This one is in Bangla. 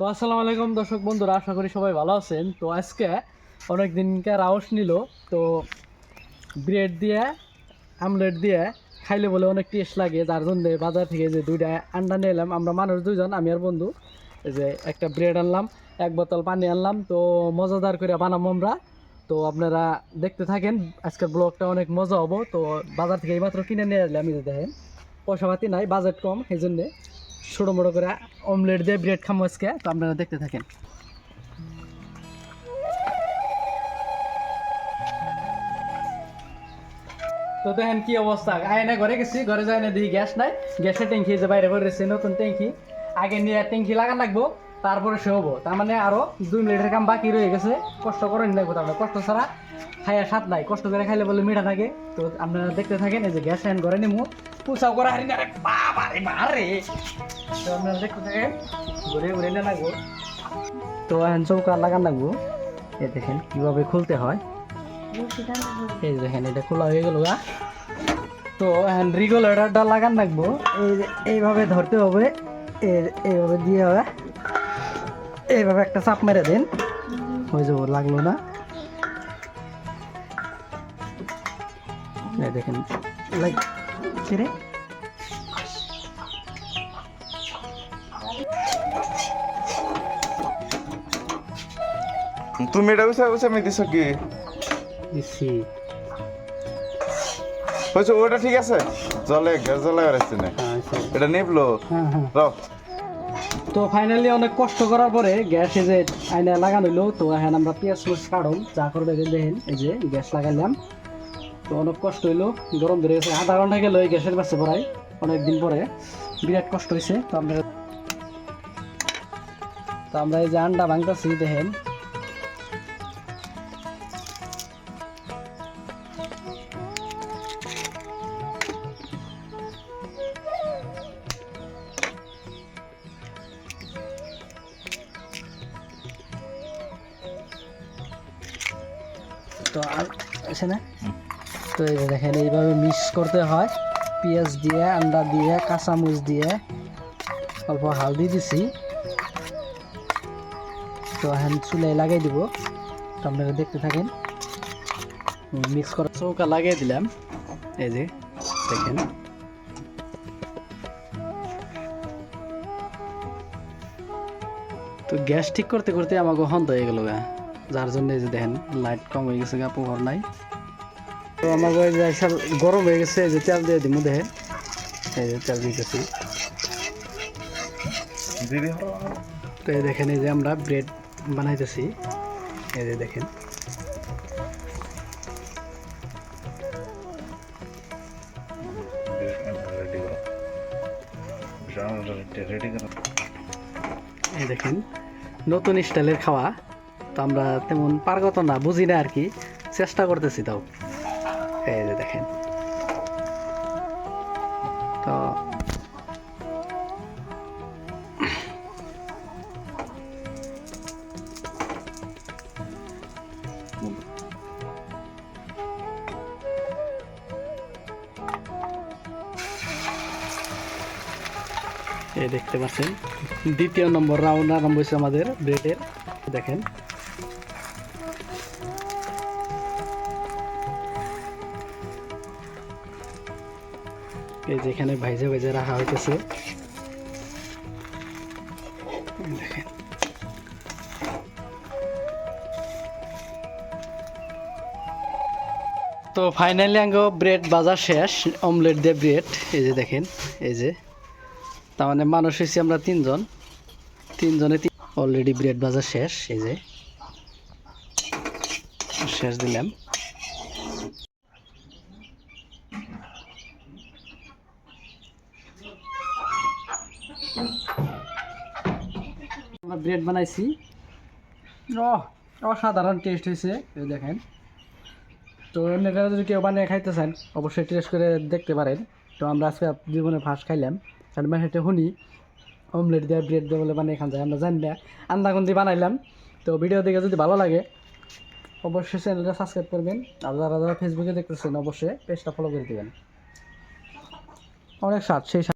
তো আসসালামু আলাইকুম দর্শক বন্ধুরা, আশা করি সবাই ভালো আছেন। তো আজকে অনেক দিনকার আউস নিল, তো ব্রেড দিয়ে, আমলেট দিয়ে খাইলে বলে অনেক টেস্ট লাগে। যার জন্য বাজার থেকে যে দুইটা আন্ডা নিয়ে এলাম, আমরা মানুষ দুইজন, আমি আর বন্ধু। যে একটা ব্রেড আনলাম, এক বোতল পানি আনলাম, তো মজাদার করে বানাবো আমরা। তো আপনারা দেখতে থাকেন, আজকের ব্লগটা অনেক মজা হব। তো বাজার থেকে এইমাত্র কিনে নিয়ে আসলে আমি দেখেন পয়সা পাতি নাই বাজেট কম সেই জন্যে। ছোটো মোটো করে অমলেট দিয়ে ব্রেড খামো আজকে, তো আপনারা দেখতে থাকেন। তো দেখেন কি অবস্থা। আয়না ঘরে গেছি, ঘরে যায় না দিই গ্যাস নাই। গ্যাসের ট্যাঙ্কি যে বাইরে রেখেছি নতুন ট্যাঙ্কি আগে নিয়ে ট্যাঙ্কি লাগান লাগবো। তারপরে সে হব। তার মানে আরও দুই মিনিটের কাম বাকি রয়ে গেছে। কষ্ট করেন লাগবো তারপরে কষ্ট ছাড়া খাইয়া স্বাদ নাই। কষ্ট করে খাইলে বলে মিঠা থাকে। তো আপনারা দেখতে থাকেন, এই যে গ্যাস আইন ঘরে নিমু। পুষাও করা হারি না বাবা রে বারে তো আপনারা দেখতে থাকেন। ঘুরে ঘুরে নিয়ে লাগবো। তো এখন চৌকা লাগান লাগবো। এই দেখেন কীভাবে খুলতে হয়। এই দেখেন, এটা খোলা হয়ে গেল গা। তো এখন রেগুলেটরটা লাগান রাখব এই এইভাবে ধরতে হবে। এইভাবে দিয়ে হবে। এইভাবে একটা চাপ মেরে দিন। হয়ে যাব লাগল না। দেখেন লাইক তুমি এটা বুঝে বুঝে আমি দিছ কি? হয়েছে ওটা ঠিক আছে? জলে জলে বেড়াচ্ছি না। আচ্ছা। এটা নিবলো? হ্যাঁ হ্যাঁ। তো ফাইনালি অনেক কষ্ট করার পরে গ্যাস এই যে আয়না লাগানো হইল, তো এখন আমরা পেঁয়াজ মরিচ কাটুন, যা করবে দেখেন, এই যে গ্যাস লাগাইলাম। তো অনেক কষ্ট হইল, গরম ধরে গেছে, আধা ঘণ্টা গেল এই গ্যাসের পাশে পড়াই অনেক দিন পরে। বিরাট কষ্ট হয়েছে তো আমরা তো আমরা এই যে আন্ডা ভাঙতেছি, দেখেন তো আর আছে না তো এই দেখেন, এইভাবে মিক্স করতে হয়। পেঁয়াজ দিয়ে আন্ডা দিয়ে, কাঁচামরিচ দিয়ে। অল্প হালদি দিছি। তো এখন চুলাই লাগাই দিব। তো আপনারা দেখতে থাকেন। মিক্স করা চৌকা লাগিয়ে দিলাম। এই যে, দেখেন। তো গ্যাস ঠিক করতে করতে আমাকে হন্ত হয়ে গেল গা। যার জন্য এই যে দেখেন লাইট কম হয়ে গেছে গা, পোহর নাই। তো আমার যে সব গরম হয়ে গেছে যে তেল দিয়ে দিব দেখেন। এই যে তেল দিতেছি। তো এই দেখেন, এই যে আমরা ব্রেড বানাইতেছি। এই যে দেখেন। এই দেখেন, নতুন স্টাইলের খাওয়া। তো আমরা তেমন পারগত না, বুঝি না আর কি। চেষ্টা করতেছি তাও। এই যে দেখেন। তো এই দেখতে পাচ্ছেন, দ্বিতীয় নম্বর রাউন্ড, আরম্ভ হয়েছে আমাদের ব্রেডের দেখেন। এই যেখানে ভাইজে ভাইজে রাখা হইতেছে। তো ফাইনালি আঙ্গ ব্রেড বাজার শেষ অমলেট দিয়ে ব্রেড এই যে দেখেন, এই যে। তার মানে মানুষ হয়েছি আমরা তিনজন। তিনজনে অলরেডি ব্রেড বাজার শেষ, এই যে। শেষ দিলাম। আমরা ব্রেড বানাইছি। অসাধারণ টেস্ট হয়েছে দেখেন। তো এমনিভাবে যদি কেউ বানিয়ে খাইতে চান, অবশ্যই টেস্ট করে দেখতে পারেন। তো আমরা আজকে জীবনে ফার্স্ট খাইলাম। কারণ মানে সেটা শুনি অমলেট দিয়ে ব্রেড দেওয়া বলে বানিয়ে খান যায়, আমরা জানি না। আন্দাকুন্দি বানাইলাম। তো ভিডিও দেখে যদি ভালো লাগে, অবশ্যই চ্যানেলটা সাবস্ক্রাইব করবেন। আর যারা যারা ফেসবুকে দেখতেছেন, অবশ্যই পেজটা ফলো করে দেবেন। অনেক স্বাদ, সেই